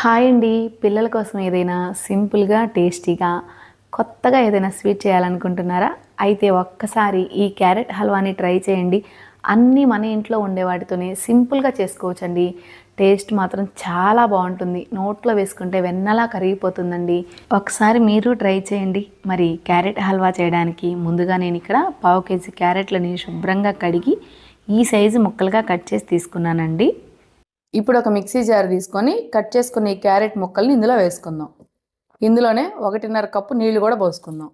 Hi అండి. పిల్లల కోసం ఏదైనా సింపుల్గా టేస్టీగా కొత్తగా ఏదైనా స్వీట్ చేయాలనుకుంటున్నారా? అయితే ఒక్కసారి ఈ క్యారెట్ హల్వాని ట్రై చేయండి. అన్నీ మన ఇంట్లో ఉండే వాటితోనే సింపుల్గా చేసుకోవచ్చండి. టేస్ట్ మాత్రం చాలా బాగుంటుంది. నోట్లో వేసుకుంటే వెన్నలా కరిగిపోతుందండి. ఒకసారి మీరు ట్రై చేయండి. మరి క్యారెట్ హల్వా చేయడానికి ముందుగా నేను ఇక్కడ పావు కేజీ క్యారెట్లని శుభ్రంగా కడిగి ఈ సైజు ముక్కలుగా కట్ చేసి తీసుకున్నానండి. ఇప్పుడు ఒక మిక్సీ జార్ తీసుకొని కట్ చేసుకున్న ఈ క్యారెట్ ముక్కల్ని ఇందులో వేసుకుందాం. ఇందులోనే ఒకటిన్నర కప్పు నీళ్ళు కూడా పోసుకుందాం.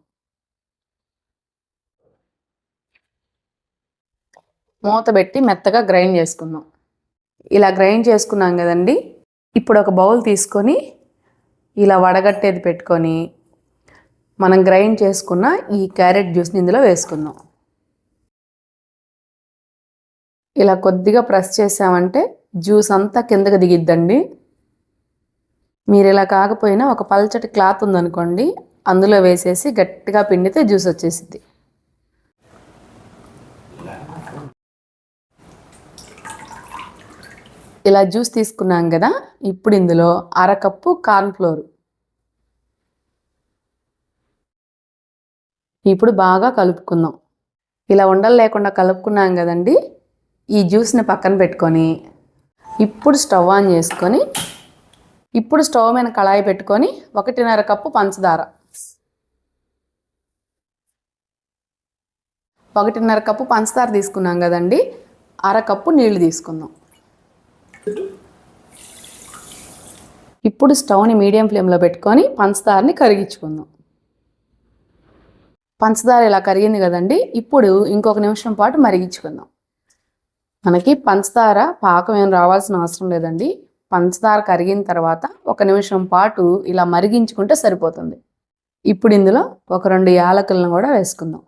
మూత పెట్టి మెత్తగా గ్రైండ్ చేసుకుందాం. ఇలా గ్రైండ్ చేసుకున్నాం కదండి. ఇప్పుడు ఒక బౌల్ తీసుకొని ఇలా వడగట్టేది పెట్టుకొని మనం గ్రైండ్ చేసుకున్న ఈ క్యారెట్ జ్యూస్ని ఇందులో వేసుకుందాం. ఇలా కొద్దిగా ప్రెస్ చేసామంటే జ్యూస్ అంతా కిందకి దిగిద్దండి. మీరు ఇలా కాకపోయినా ఒక పల్చటి క్లాత్ ఉందనుకోండి అందులో వేసేసి గట్టిగా పిండితే జ్యూస్ వచ్చేసిద్ది. ఇలా జ్యూస్ తీసుకున్నాం కదా ఇప్పుడు ఇందులో అరకప్పు కార్న్ఫ్లోర్ ఇప్పుడు బాగా కలుపుకుందాం. ఇలా ఉండలు లేకుండా కలుపుకున్నాం కదండి ఈ జ్యూస్ని పక్కన పెట్టుకొని ఇప్పుడు స్టవ్ ఆన్ చేసుకొని ఇప్పుడు స్టవ్ మీద కళాయి పెట్టుకొని ఒకటిన్నర కప్పు పంచదార. ఒకటిన్నర కప్పు పంచదార తీసుకున్నాం కదండి. అర కప్పు నీళ్ళు తీసుకుందాం. ఇప్పుడు స్టవ్ని మీడియం ఫ్లేమ్లో పెట్టుకొని పంచదారని కరిగించుకుందాం. పంచదార ఇలా కరిగింది కదండి. ఇప్పుడు ఇంకొక నిమిషం పాటు మరిగించుకుందాం. మనకి పంచదార పాకం ఏం రావాల్సిన అవసరం లేదండి. పంచదార కరిగిన తర్వాత ఒక నిమిషం పాటు ఇలా మరిగించుకుంటే సరిపోతుంది. ఇప్పుడు ఇందులో ఒక రెండు యాలకులను కూడా వేసుకుందాం.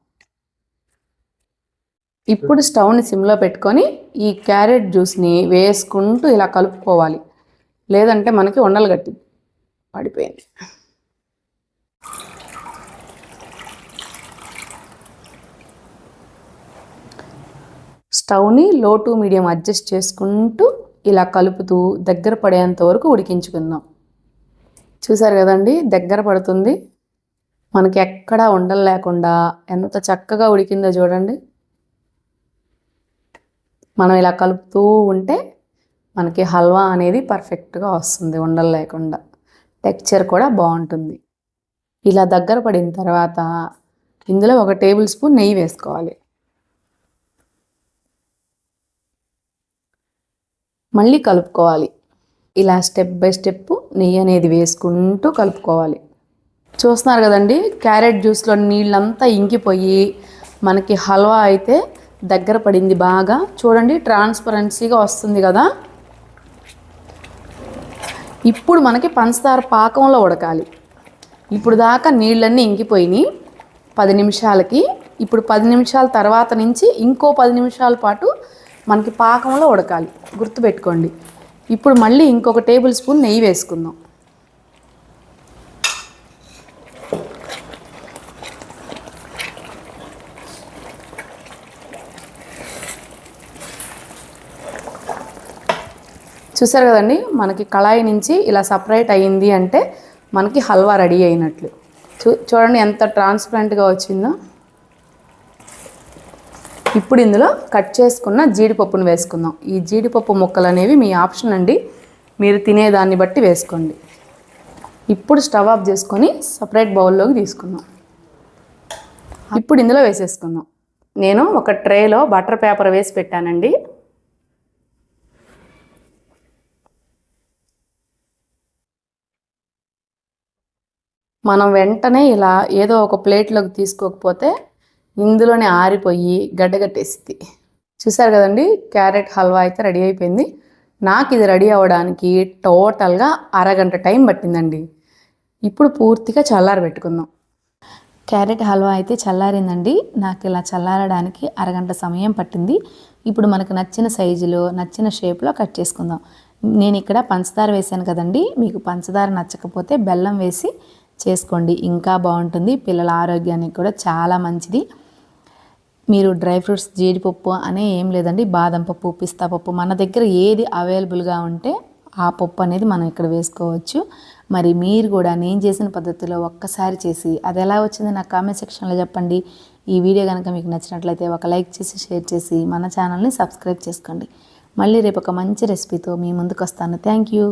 ఇప్పుడు స్టవ్ని సిమ్లో పెట్టుకొని ఈ క్యారెట్ జ్యూస్ని వేసుకుంటూ ఇలా కలుపుకోవాలి. లేదంటే మనకి ఉండలు గట్టి పడిపోయింది స్టవ్ని లో టు మీడియం అడ్జస్ట్ చేసుకుంటూ ఇలా కలుపుతూ దగ్గర పడేంత వరకు ఉడికించుకుందాం. చూసారు కదండి? దగ్గర పడుతుంది. మనకి ఎక్కడా ఉండలు లేకుండా ఎంత చక్కగా ఉడికిందో చూడండి. మనం ఇలా కలుపుతూ ఉంటే మనకి హల్వా అనేది పర్ఫెక్ట్గా వస్తుంది ఉండలు లేకుండా. టెక్చర్ కూడా బాగుంటుంది. ఇలా దగ్గర పడిన తర్వాత ఇందులో ఒక టేబుల్ స్పూన్ నెయ్యి వేసుకోవాలి. మళ్ళీ కలుపుకోవాలి. ఇలా స్టెప్ బై స్టెప్ నెయ్యి అనేది వేసుకుంటూ కలుపుకోవాలి. చూస్తున్నారు కదండి క్యారెట్ జ్యూస్లో నీళ్ళంతా ఇంకిపోయి మనకి హల్వా అయితే దగ్గర పడింది బాగా. చూడండి ట్రాన్స్పరెన్సీగా వస్తుంది కదా. ఇప్పుడు మనకి పంచదార పాకంలో ఉడకాలి. ఇప్పుడు దాకా నీళ్ళన్నీ ఇంకిపోయినాయి. పది నిమిషాలకి ఇప్పుడు పది నిమిషాల తర్వాత నుంచి ఇంకో పది నిమిషాల పాటు మనకి పాకంలో ఉడకాలి. గుర్తుపెట్టుకోండి. ఇప్పుడు మళ్ళీ ఇంకొక టేబుల్ స్పూన్ నెయ్యి వేసుకుందాం. చూసారు కదండి? మనకి కళాయి నుంచి ఇలా సపరేట్ అయ్యింది అంటే మనకి హల్వా రెడీ అయినట్లు. చూ చూడండి ఎంత ట్రాన్స్పరెంట్గా వచ్చిందో. ఇప్పుడు ఇందులో కట్ చేసుకున్న జీడిపప్పును వేసుకుందాం. ఈ జీడిపప్పు ముక్కలు అనేవి మీ ఆప్షన్ అండి. మీరు తినేదాన్ని బట్టి వేసుకోండి. ఇప్పుడు స్టవ్ ఆఫ్ చేసుకొని సపరేట్ బౌల్లోకి తీసుకుందాం. ఇప్పుడు ఇందులో వేసేసుకుందాం. నేను ఒక ట్రేలో బటర్ పేపర్ వేసి పెట్టానండి. మనం వెంటనే ఇలా ఏదో ఒక ప్లేట్లోకి తీసుకోకపోతే ఇందులోనే ఆరిపోయి గడ్డగట్టేసింది. చూసారు కదండి క్యారెట్ హల్వా అయితే రెడీ అయిపోయింది. నాకు ఇది రెడీ అవ్వడానికి టోటల్గా అరగంట టైం పట్టిందండి. ఇప్పుడు పూర్తిగా చల్లారి పెట్టుకుందాం. క్యారెట్ హల్వా అయితే చల్లారిందండి. నాకు ఇలా చల్లారడానికి అరగంట సమయం పట్టింది. ఇప్పుడు మనకు నచ్చిన సైజులో నచ్చిన షేప్లో కట్ చేసుకుందాం. నేను ఇక్కడ పంచదార వేసాను కదండి. మీకు పంచదార నచ్చకపోతే బెల్లం వేసి చేసుకోండి. ఇంకా బాగుంటుంది. పిల్లల ఆరోగ్యానికి కూడా చాలా మంచిది. మీరు డ్రై ఫ్రూట్స్ జీడిపప్పు అనే ఏం లేదండి. బాదం పప్పు పిస్తా పప్పు మన దగ్గర ఏది అవైలబుల్గా ఉంటే ఆ పప్పు అనేది మనం ఇక్కడ వేసుకోవచ్చు. మరి మీరు కూడా నేను చేసిన పద్ధతిలో ఒక్కసారి చేసి అది ఎలా వచ్చింది నాకు కామెంట్ సెక్షన్లో చెప్పండి. ఈ వీడియో కనుక మీకు నచ్చినట్లయితే ఒక లైక్ చేసి షేర్ చేసి మన ఛానల్ని సబ్స్క్రైబ్ చేసుకోండి. మళ్ళీ రేపు ఒక మంచి రెసిపీతో మీ ముందుకు వస్తాను. Thank you